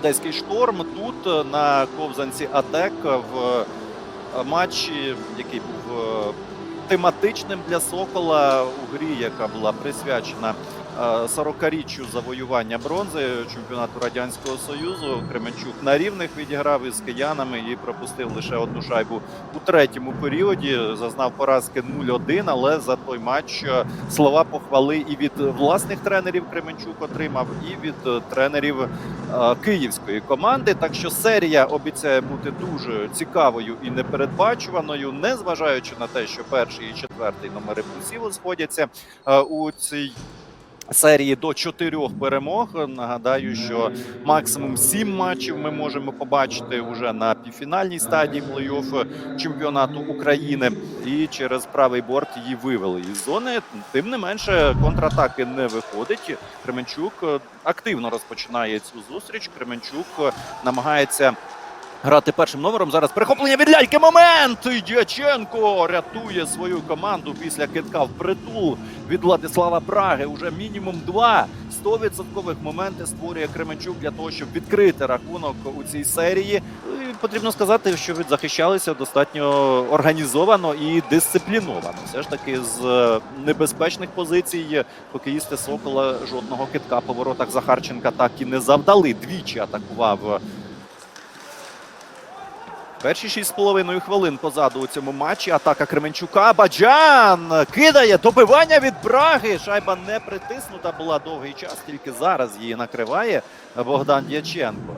Одеський шторм. Тут е, на ковзанці АТЕК в е, матчі, який був е, тематичним для Сокола у грі, яка була присвячена е, 40-річчю завоювання бронзи чемпіонату Радянського Союзу. Кременчук на рівних відіграв із киянами і пропустив лише одну шайбу у третьому періоді. Зазнав поразки 0-1, але за той матч е, слова похвали і від власних тренерів Кременчук отримав, і від е, тренерів е, київської команди. Так що серія обіцяє бути дуже цікавою і непередбачуваною, незважаючи на те, що перший і четвертий номери плюсів сходяться е, у цій. Серії до чотирьох перемог. Нагадаю, що максимум сім матчів ми можемо побачити уже на півфінальній стадії плей-офф чемпіонату України. І через правий борт її вивели із зони. Тим не менше, контратаки не виходить. Кременчук е, активно розпочинає цю зустріч. Кременчук е, намагається. Грати першим номером зараз перехоплення від ляльки. Момент! І Дяченко рятує свою команду після китка в притул від Владислава Праги. Уже мінімум два 100% моменти створює Кременчук для того, щоб відкрити рахунок у цій серії. І потрібно сказати, що відзахищалися достатньо організовано і дисципліновано. Все ж таки з е, небезпечних позицій хокеїсти Сокола жодного китка по воротах Захарченка так і не завдали. Двічі атакував Перші 6,5 хвилин позаду у цьому матчі. Атака Кременчука. Баджан кидає добивання від Праги. Шайба не притиснута була довгий час. Тільки зараз її накриває Богдан Дяченко.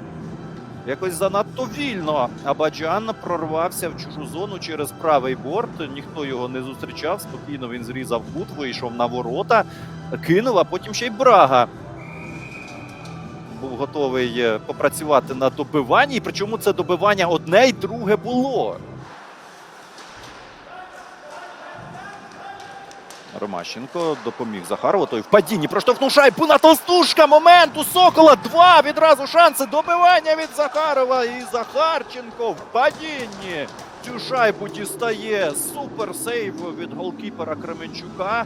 Якось занадто вільно. Абаджан прорвався в чужу зону через правий борт. Ніхто його не зустрічав. Спокійно він зрізав кут, вийшов на ворота, кинув, а потім ще й Брага був готовий е, попрацювати на добиванні. І причому це добивання одне й друге було. Ромащенко допоміг Захарову. Той в падінні проштовхнув шайбу на толстушка. Момент у Сокола. Два відразу шанси. Добивання від Захарова. І Захарченко в падінні. Цю шайбу дістає супер сейв від голкіпера Кременчука.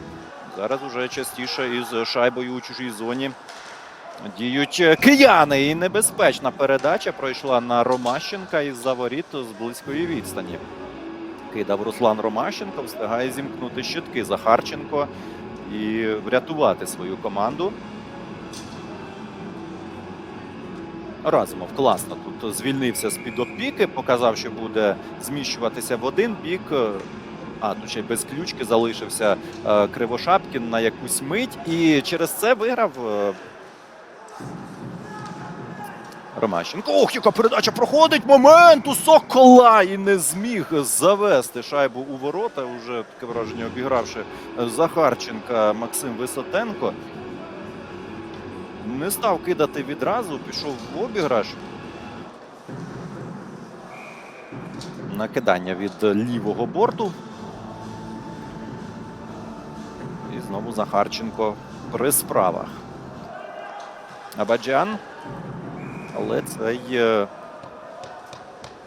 Зараз уже частіше із шайбою у чужій зоні Діють е, кияни і небезпечна передача пройшла на Ромащенка із за воріт з близької відстані. Кидав Руслан Ромащенко, встигає зімкнути щитки Захарченко і врятувати свою команду. Разумов класно тут звільнився з під опіки, показав, що буде зміщуватися в один бік. А, тут ще без ключки залишився е, Кривошапкін на якусь мить. І через це виграв е, Ромащенко. Ох, яка передача проходить! Момент у Сокола! І не зміг завести шайбу у ворота. Уже таке враження обігравши Захарченка Максим Висотенко. Не став кидати відразу, пішов в обіграш. Накидання від лівого борту. І знову Захарченко при справах. Абаджан. Але цей е,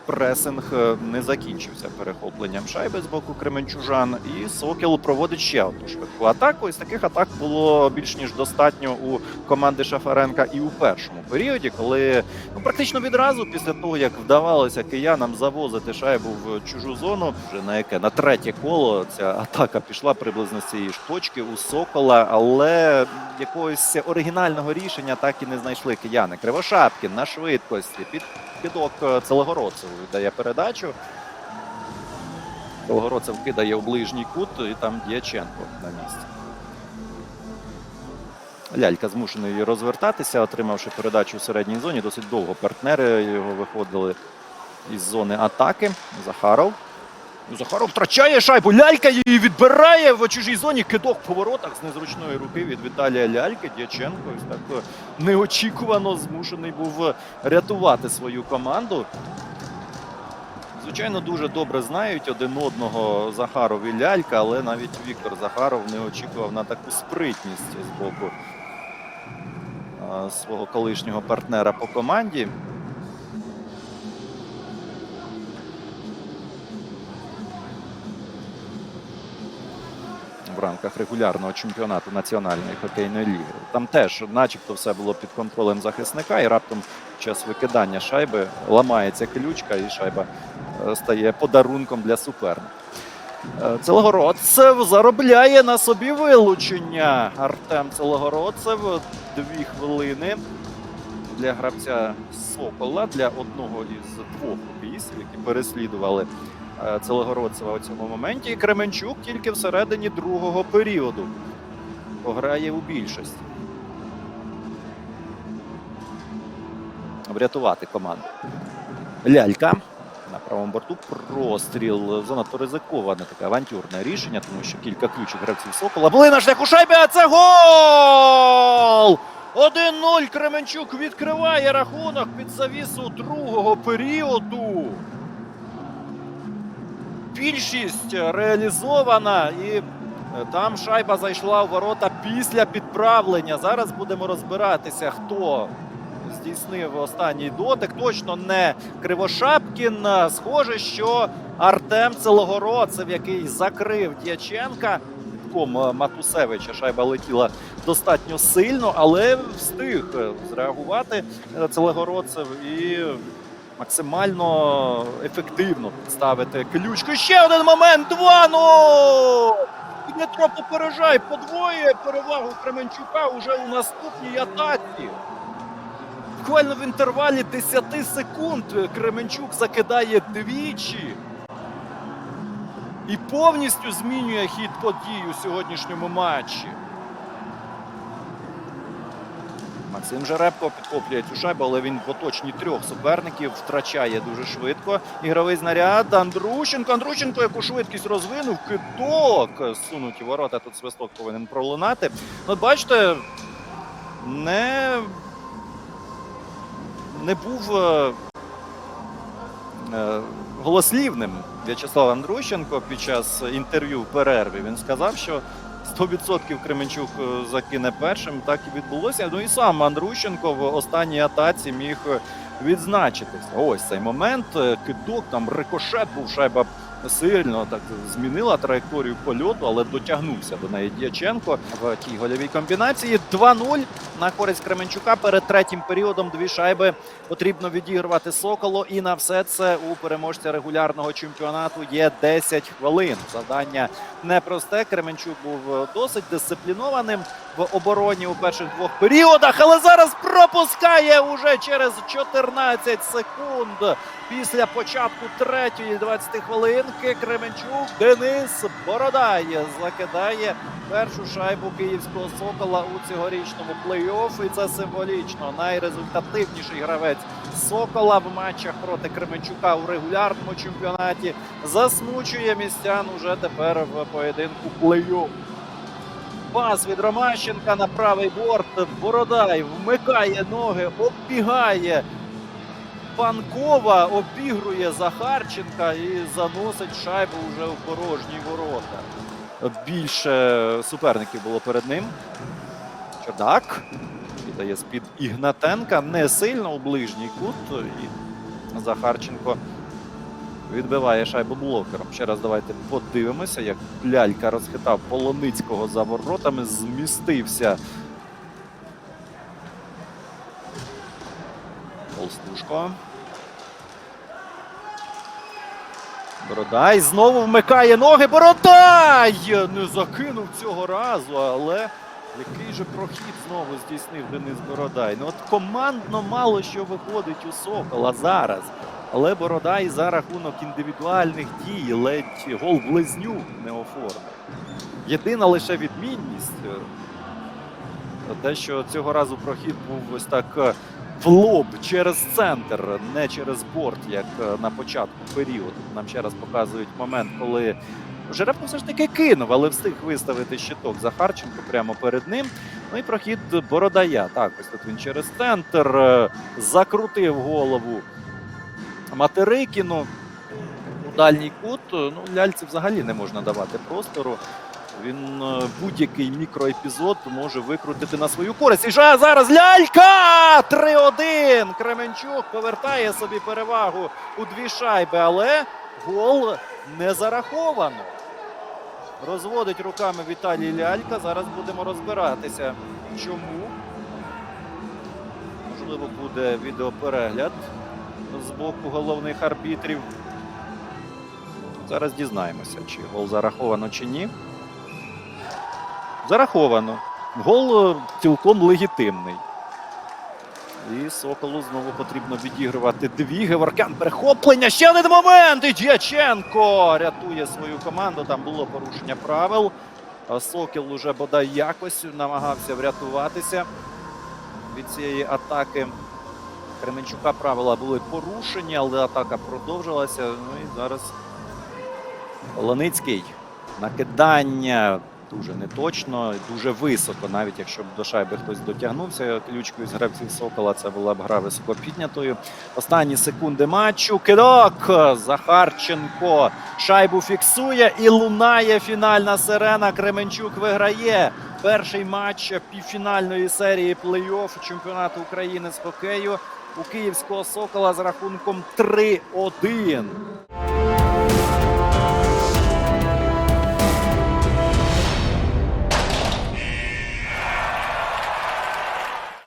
пресинг е, не закінчився перехопленням шайби з боку Кременчужан. І Сокіл проводить ще одну швидку атаку. І з таких атак було більш ніж достатньо у команди Шафаренка і у першому періоді, коли ну, практично відразу після того, як вдавалося киянам завозити шайбу в чужу зону, вже на яке на третє коло ця атака пішла приблизно з цієї ж точки у Сокола, але якогось оригінального рішення так і не знайшли кияни. Кривошапкін на швидкості під кидок е, Целогородцеву віддає передачу. Целогородцев кидає у ближній кут, і там Діяченко на місці. Лялька змушений розвертатися, отримавши передачу у середній зоні. Досить довго партнери його виходили із зони атаки. Захаров. Захаров втрачає шайбу. Лялька її відбирає в чужій зоні. Кидок по воротах з незручної руки від Віталія Ляльки. Дяченко так е, неочікувано змушений був рятувати свою команду. Звичайно, дуже добре знають один одного Захаров і Лялька, але навіть Віктор Захаров не очікував на таку спритність з боку свого колишнього партнера по команді. в рамках регулярного чемпіонату національної хокейної ліги. Там теж, начебто, все було під контролем захисника, і раптом під час викидання шайби ламається ключка, і шайба е, стає подарунком для суперника. Е, Целогородцев заробляє на собі вилучення. Артем Целогородцев дві хвилини для гравця Сокола для одного із двох бійців, які переслідували е, Целогородцева у цьому моменті. І Кременчук тільки всередині другого періоду пограє у більшості. Врятувати команду. Лялька на правому борту простріл. Занадто ризиковане таке авантюрне рішення, тому що кілька ключих гравців Сокола були на шляху шайби, а це гол! 1-0 Кременчук відкриває рахунок під завісу другого періоду. Більшість реалізована і е, там шайба зайшла у ворота після підправлення. Зараз будемо розбиратися, хто здійснив останній дотик. Точно не Кривошапкін. Схоже, що Артем Целогородцев, який закрив Дяченка. Ком е, Матусевича шайба летіла достатньо сильно, але встиг е, зреагувати е, Целегородцев і максимально ефективно підставити ключку. Ще один момент. 2-0! І Дмитро попереджай, подвоює перевагу Кременчука уже у наступній атаці. Буквально в інтервалі 10 секунд Кременчук закидає двічі і повністю змінює хід подій у сьогоднішньому матчі. Максим Жеребко підхоплює цю шайбу, але він в оточенні трьох суперників втрачає дуже швидко. Ігровий знаряд Андрущенко. Андрущенко, яку швидкість розвинув, кидок. Сунуті ворота. Тут свисток повинен пролунати. Ну, От бачите, не, не був е, е, голослівним В'ячеслав Андрущенко під час інтерв'ю в перерві. Він сказав, що 100% Кременчук е, закине першим. Так і відбулося. Ну і сам Андрущенко в останній атаці міг відзначитися. Ось цей момент. Кидок, там рикошет був шайба сильно так змінила траєкторію польоту, але дотягнувся до неї Дяченко в тій гольовій комбінації. 2-0 на користь Кременчука. Перед третім періодом дві шайби потрібно відігрувати Соколу. І на все це у переможця регулярного чемпіонату є 10 хвилин. Завдання непросте. Кременчук був досить дисциплінованим в обороні у перших двох періодах, але зараз пропускає уже через 14 секунд після початку третьої 20 хвилинки. Кременчук Денис Бородай закидає першу шайбу київського сокола у цьогорічному плей-офф. І це символічно. Найрезультативніший гравець Сокола в матчах проти Кременчука у регулярному чемпіонаті засмучує містян уже тепер в поєдинку плей-офф. Пас від Ромащенка на правий борт. Бородай вмикає ноги, оббігає Панкова, обігрує Захарченка і заносить шайбу вже в порожні ворота. Більше суперників було перед ним. Чордак віддає з-під Ігнатенка. Не сильно у ближній кут. І Захарченко відбиває шайбу блокером. Ще раз давайте подивимося, як лялька розхитав Полоницького за воротами, змістився. Толстушко. Бородай знову вмикає ноги. Бородай! Не закинув цього разу, але який же прохід знову здійснив Денис Бородай. Ну от командно мало що виходить у Сокола зараз. Але Бородай за рахунок індивідуальних дій ледь гол близнюк не оформив. Єдина лише відмінність. Те, що цього разу прохід був ось так е, в лоб через центр, не через борт, як е, на початку періоду. Нам ще раз показують момент, коли Жеребко все ж таки кинув, але встиг виставити щиток Захарченко прямо перед ним. Ну і прохід Бородая. Так, ось тут він через центр е, закрутив голову Материкіну у дальній кут. Ну, ляльці взагалі не можна давати простору. Він е, будь-який мікроепізод може викрутити на свою користь. І зараз лялька! 3-1! Кременчук повертає собі перевагу у дві шайби, але гол не зараховано. Розводить руками Віталій Лялька. Зараз будемо розбиратися, чому. Можливо, буде відеоперегляд з боку головних арбітрів. Зараз дізнаємося, чи гол зараховано чи ні. Зараховано. Гол е, цілком легітимний. І Соколу знову потрібно відігрувати дві. Геворкян перехоплення. Ще один момент. І Дяченко рятує свою команду. Там було порушення правил. Сокіл уже бодай якось намагався врятуватися від цієї атаки. Кременчука правила були порушені, але атака продовжилася. Ну і зараз Ланицький. Накидання дуже неточно, дуже високо. Навіть якщо б до шайби хтось дотягнувся ключкою з гравців Сокола, це була б гра високо піднятою. Останні секунди матчу. Кидок! Захарченко шайбу фіксує і лунає фінальна сирена. Кременчук виграє перший матч півфінальної серії плей-офф чемпіонату України з хокею у київського Сокола з рахунком 3-1.